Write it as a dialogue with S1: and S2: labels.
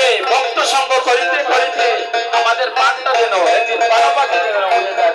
S1: এইভাবে ভক্ত সঙ্গ করিতে করিতে আমাদের পানটা যেন একদিন পারাপাতি যেন হয়ে যায়